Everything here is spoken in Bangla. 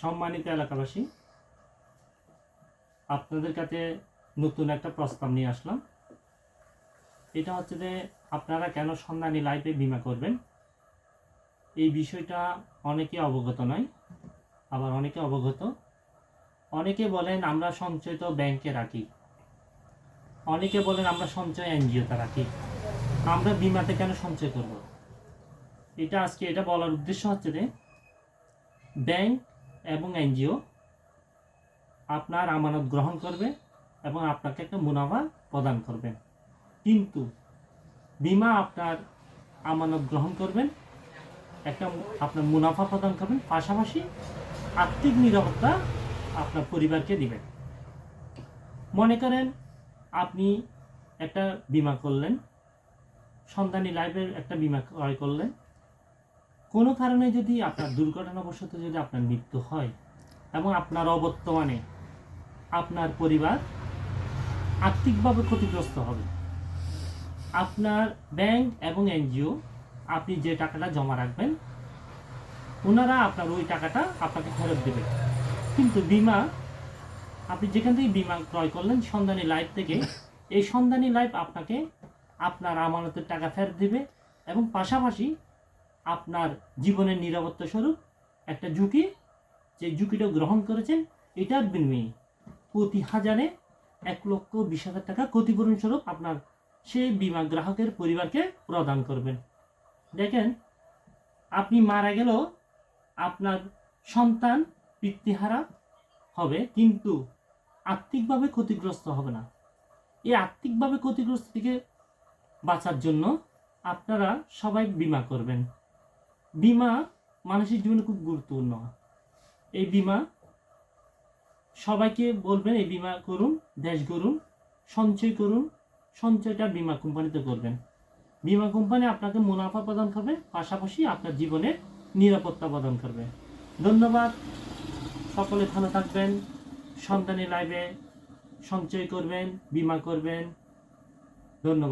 সম্মানিত এলাকাবাসী, আপনাদের কাছে নতুন একটা প্রস্তাব নিয়ে আসলাম। এটা হচ্ছে যে আপনারা কেন সন্ধানী লাইফে বিমা করবেন? এই বিষয়টা অনেকে অবগত নয়, আবার অনেকে অবগত। অনেকে বলেন আমরা সঞ্চয় তো ব্যাংকে রাখি। অনেকে বলেন আমরা সঞ্চয় এনজিওতে রাখি। আমরা বিমাতে কেন সঞ্চয় করব? এটা আজকে, এটা বলার উদ্দেশ্য হচ্ছে যে, ব্যাংক এবং এনজিও আপনার আমানত গ্রহণ করবে এবং আপনাকে একটা মুনাফা প্রদান করবেন কিন্তু বিমা আপনার আমানত গ্রহণ করবেন, একটা আপনার মুনাফা প্রদান করবেন, পাশাপাশি আর্থিক নিরাপত্তা আপনার পরিবারকে দিবেন। মনে করেন আপনি একটা বিমা করলেন সন্তানী লাইফের একটা বিমা ক্রয় করলেন কোনো কারণে যদি আপনার দুর্ঘটনাবশত যদি আপনার মৃত্যু হয় এবং আপনার অবর্তমানে আপনার পরিবার আর্থিকভাবে ক্ষতিগ্রস্ত হবে, আপনার ব্যাংক এবং এনজিও আপনি যে টাকাটা জমা রাখবেন, ওনারা আপনার ওই টাকাটা আপনাকে ফেরত দেবে। কিন্তু বিমা, আপনি যেখান থেকে বিমা ক্রয় করলেন, সন্ধানী লাইফ থেকে, এই সন্ধানী লাইফ আপনাকে আপনার আমানতের টাকা ফেরত দেবে এবং পাশাপাশি আপনার জীবনের নিরাপত্তা স্বরূপ একটা ঝুঁকি, যে ঝুঁকিটা গ্রহণ করেছেন, এটার বিনিময়ে প্রতি হাজারে এক লক্ষ বিশ হাজার টাকা ক্ষতিপূরণ স্বরূপ আপনার সেই বিমা গ্রাহকের পরিবারকে প্রদান করবেন। দেখেন, আপনি মারা গেলেও আপনার সন্তান পিতৃহারা হবে, কিন্তু আর্থিকভাবে ক্ষতিগ্রস্ত হবে না। এই আর্থিকভাবে ক্ষতিগ্রস্ত থেকে বাঁচার জন্য আপনারা সবাই বিমা করবেন। বিমা মানুষের জীবনে খুব গুরুত্বপূর্ণ। এই বিমা সবাইকে বলবেন, এই বিমা করুন, দেশ করুন সঞ্চয় করুন, সঞ্চয়টা বিমা কোম্পানিতে করবেন। বিমা কোম্পানি আপনাকে মুনাফা প্রদান করবে, পাশাপাশি আপনার জীবনে নিরাপত্তা প্রদান করবে। ধন্যবাদ। সকলে ভালো থাকবেন, সন্তানের লাইভে সঞ্চয় করবেন, বিমা করবেন। ধন্যবাদ।